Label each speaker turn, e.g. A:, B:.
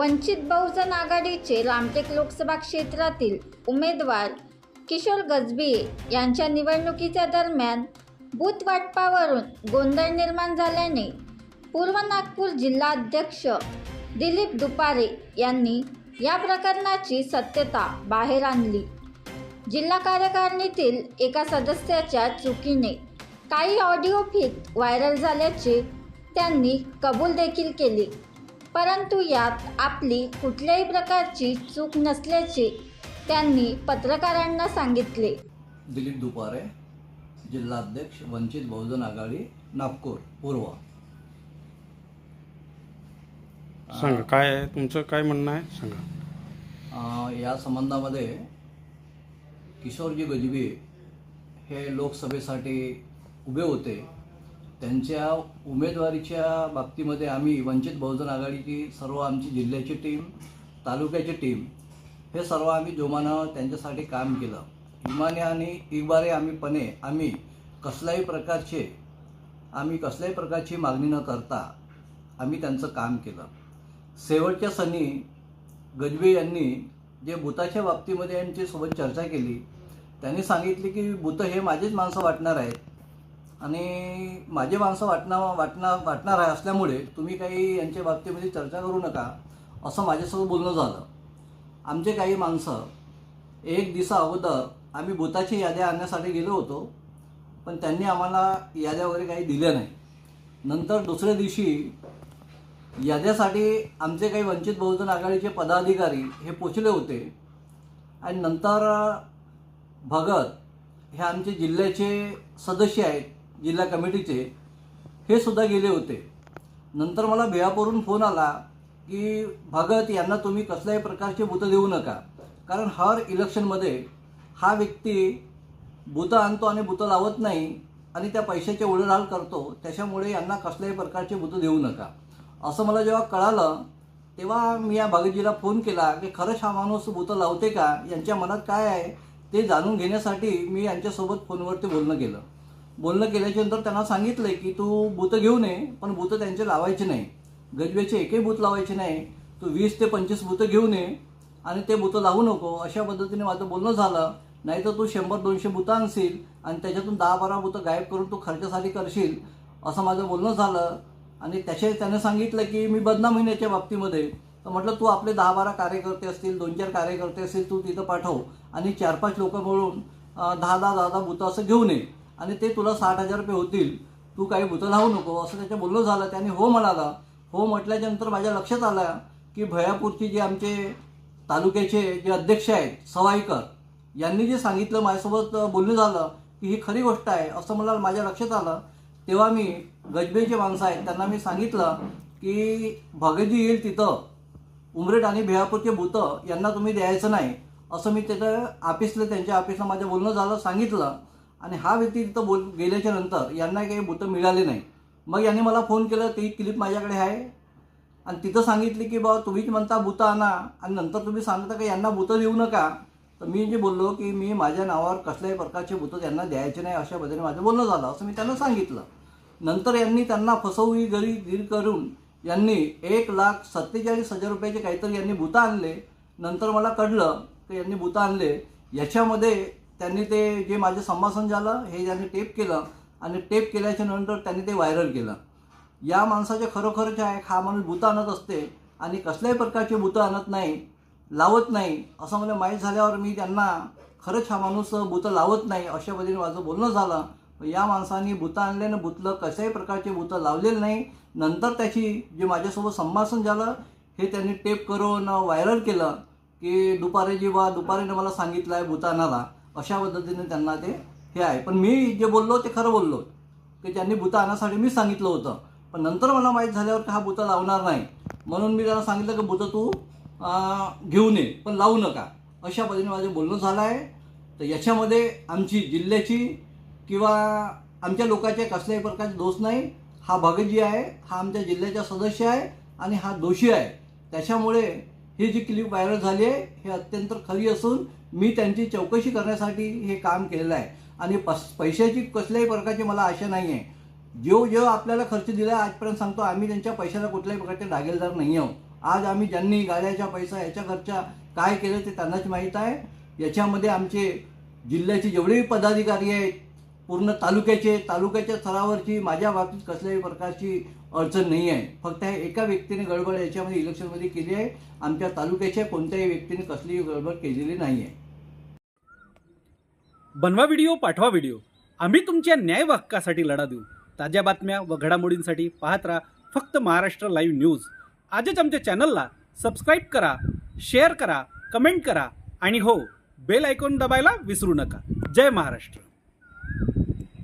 A: वंचित बहुजन आघाडीचे रामटेक लोकसभा क्षेत्रातील उमेदवार किशोर गजबिये यांच्या निवडणुकीच्या दरम्यान बूथ वाटपावरून गोंधळ निर्माण झाल्याने पूर्व नागपूर जिल्हाध्यक्ष दिलीप दुपारे यांनी या प्रकरणाची सत्यता बाहेर आणली. जिल्हा कार्यकारिणीतील एका सदस्याच्या चुकीने काही ऑडिओ फीत व्हायरल झाल्याचे त्यांनी कबूल देखील केली. परंतु यात आपली कुठल्याही प्रकारची चूक नसल्याचे त्यांनी पत्रकारांना सांगितले.
B: दिलीप दुपारे जिल्हाध्यक्ष वंचित बहुजन आघाडी नागपूर पूर्व.
C: सांगा काय आहे? तुमचं काय म्हणणं आहे? सांगा.
B: या संबंधामध्ये किशोरजी गजबी हे लोकसभेसाठी उभे होते. त्यांच्या उमेदवारीच्या बाबतीमध्ये आम्ही वंचित बहुजन आघाडीची सर्व आमची जिल्ह्याची टीम तालुक्याची टीम हे सर्व आम्ही जोमानं त्यांच्यासाठी काम केलं. विमाने आणि इबारे आम्ही पणे आम्ही कसल्याही प्रकारचे आम्ही कसल्याही प्रकारची मागणी न करता आम्ही त्यांचं काम केलं. शेवटच्या सणी गजबे यांनी जे भूताच्या बाबतीमध्ये यांच्यासोबत चर्चा केली त्यांनी सांगितले की भूत हे माझेच माणसं वाटणार आहेत. आणि माझे माणसं वाटणार वाटणार वाटणार आहे असल्यामुळे तुम्ही काही यांच्या बाबतीमध्ये चर्चा करू नका असं माझ्यासोबत बोलणं झालं. आमचे काही माणसं एक दिवसा अगोदर आम्ही भूताची याद्या आणण्यासाठी गेलो होतो पण त्यांनी आम्हाला याद्या वगैरे काही दिल्या नाही. नंतर दुसऱ्या दिवशी याद्यासाठी आमचे काही वंचित बहुजन आघाडीचे पदाधिकारी हे पोचले होते. आणि नंतर भगत हे आमचे जिल्ह्याचे सदस्य आहेत. जिल्हा कमिटीचे हे सुद्धा गेले होते. नंतर मला भियापूरून फोन आला की भगत यांना तुम्ही कसल्याही प्रकारचे बुतं देऊ नका. कारण हर इलेक्शनमध्ये हा व्यक्ती बुतं आणतो आणि बुतं लावत नाही आणि त्या पैशाचे उलाढाल करतो. त्याच्यामुळे यांना कसल्याही प्रकारचे बुतं देऊ नका. असं मला जेव्हा कळालं तेव्हा मी या भगतजीला फोन केला की खरंच हा माणूस बुतं लावते का? यांच्या मनात काय आहे? ते जाणून घेण्यासाठी मी यांच्यासोबत फोनवरती बोलणं केलं. बोलणं केल्याच्यानंतर त्यांना सांगितलं की तू भूत घेऊ नये पण भूत त्यांचे लावायचे नाही. गजबेचे एकही भूत लावायचे नाही. तू वीस ते पंचवीस भूतं घेऊन ये आणि ते भूतं लावू नको. अशा पद्धतीने माझं बोलणं झालं. नाही तर तू शंभर दोनशे भूतं आणशील आणि त्याच्यातून दहा बारा भूतं गायब करून तू खर्चासाठी करशील असं माझं बोलणं झालं. आणि त्याचे त्याने सांगितलं की मी बदनाम होण्याच्या बाबतीमध्ये. तर म्हटलं तू आपले दहा बारा कार्यकर्ते असतील दोन चार कार्यकर्ते असतील तू तिथं पाठव. आणि चार पाच लोक मिळून दहा दहा दहा दहा भूतं असं घेऊन ये आणि ते तुला साठ हजार रुपये होतील. तू काही बुतं लावू नको. असं त्याच्या बोलणं झालं. त्याने हो म्हणाला. हो म्हटल्याच्यानंतर माझ्या लक्षात आलं की भयापूरची जे आमचे तालुक्याचे जे अध्यक्ष आहेत सवाईकर यांनी जे सांगितलं माझ्यासोबत बोलणं झालं की ही खरी गोष्ट आहे असं मला माझ्या लक्षात आलं. तेव्हा मी गजबेचे माणसं आहेत त्यांना मी सांगितलं की भगजी येईल तिथं. उमरेट आणि भियापूरचे भूतं यांना तुम्ही द्यायचं नाही. असं मी त्याचं ऑफिसला त्यांच्या ऑफिसला माझं बोलणं झालं सांगितलं. आणि हा व्यक्ती तिथं बोल गेल्याच्यानंतर यांना काही भूतं मिळाले नाही. मग यांनी मला फोन केलं ती क्लिप माझ्याकडे आहे. आणि तिथं सांगितली की बाबा तुम्हीच म्हणता भूतं आणा. आणि नंतर तुम्ही सांगता की यांना भूतं देऊ नका. तर मी जे बोललो की मी माझ्या नावावर कसल्याही प्रकारचे भूतं त्यांना द्यायचे नाही अशा पद्धतीने माझं बोलणं झालं असं मी त्यांना सांगितलं. नंतर यांनी त्यांना फसवणी गरी दीर करून यांनी एक लाख सत्तेचाळीस हजार रुपयाचे काहीतरी यांनी भूतं आणले. नंतर मला कळलं की यांनी भूतं आणले. याच्यामध्ये त्यांनी ते जे माझं संभाषण झालं हे त्यांनी टेप केलं आणि टेप केल्याच्यानंतर त्यांनी ते व्हायरल केलं. या माणसाचे खरोखरच आहे हा माणूस भूतं आणत असते आणि कसल्याही प्रकारचे भूतं आणत नाही लावत नाही असं मला माहीत झाल्यावर मी त्यांना खरंच हा माणूस भूतं लावत नाही अशा पद्धतीने माझं बोलणं झालं. या माणसाने भूतं आणि भूतलं कशाही प्रकारचे भूतं लावलेलं नाही. नंतर त्याची जे माझ्यासोबत संभाषण झालं हे त्यांनी टेप करून व्हायरल केलं की दुपारी जेव्हा दुपारीनं मला सांगितलं आहे भूतानाला अशा पद्धतीने त्यांना ते हे आहे. पण मी जे बोललो ते खरं बोललो. की त्यांनी भूतं आणण्यासाठी मी सांगितलं होतं. पण नंतर मला माहीत झाल्यावर की हा भूतं लावणार नाही. म्हणून मी त्यांना सांगितलं की भूतं तू घेऊ घेऊन ये पण लावू नका. अशा पद्धतीने माझं बोलणं झालं आहे. तर याच्यामध्ये आमची जिल्ह्याची किंवा आमच्या लोकांचे कसल्याही प्रकारचे दोष नाही. हा भगतजी आहे हा आमच्या जिल्ह्याचा सदस्य आहे आणि हा दोषी आहे. त्याच्यामुळे ही जी क्लिप व्हायरल झाली आहे हे अत्यंत खरी असून मी त्यांची चौकशी करण्यासाठी हे काम केलेलं आहे. आणि पस पैशाची कसल्याही प्रकारची मला आशा नाही आहे जो जो आपल्याला खर्च दिला आहे आजपर्यंत सांगतो आम्ही त्यांच्या पैशाला कुठल्याही प्रकारचे डागेलदार नाही आहोत. आज आम्ही ज्यांनी गाड्याचा पैसा याच्या खर्चा काय केलं ते त्यांनाच माहीत आहे. याच्यामध्ये आमचे जिल्ह्याचे जेवढेही पदाधिकारी आहेत पूर्ण तालुक्याचे तालुक्याच्या स्तरावरची माझ्या बाबतीत कसल्याही प्रकारची अडचण नाही आहे. फक्त ह्या एका व्यक्तीने गडबड याच्यामध्ये इलेक्शनमध्ये केली आहे. आमच्या तालुक्याच्या कोणत्याही व्यक्तीने कसलीही गडबड केलेली नाही आहे.
D: बनवा व्हिडिओ पाठवा व्हिडिओ. आम्ही तुमच्या न्याय हक्कासाठी लढा देऊ. ताज्या बातम्या व घडामोडींसाठी पाहत राहा फक्त महाराष्ट्र लाईव्ह न्यूज. आजच आमच्या चॅनलला सबस्क्राईब करा शेअर करा कमेंट करा आणि हो बेल आयकॉन दबायला विसरू नका. जय महाराष्ट्र.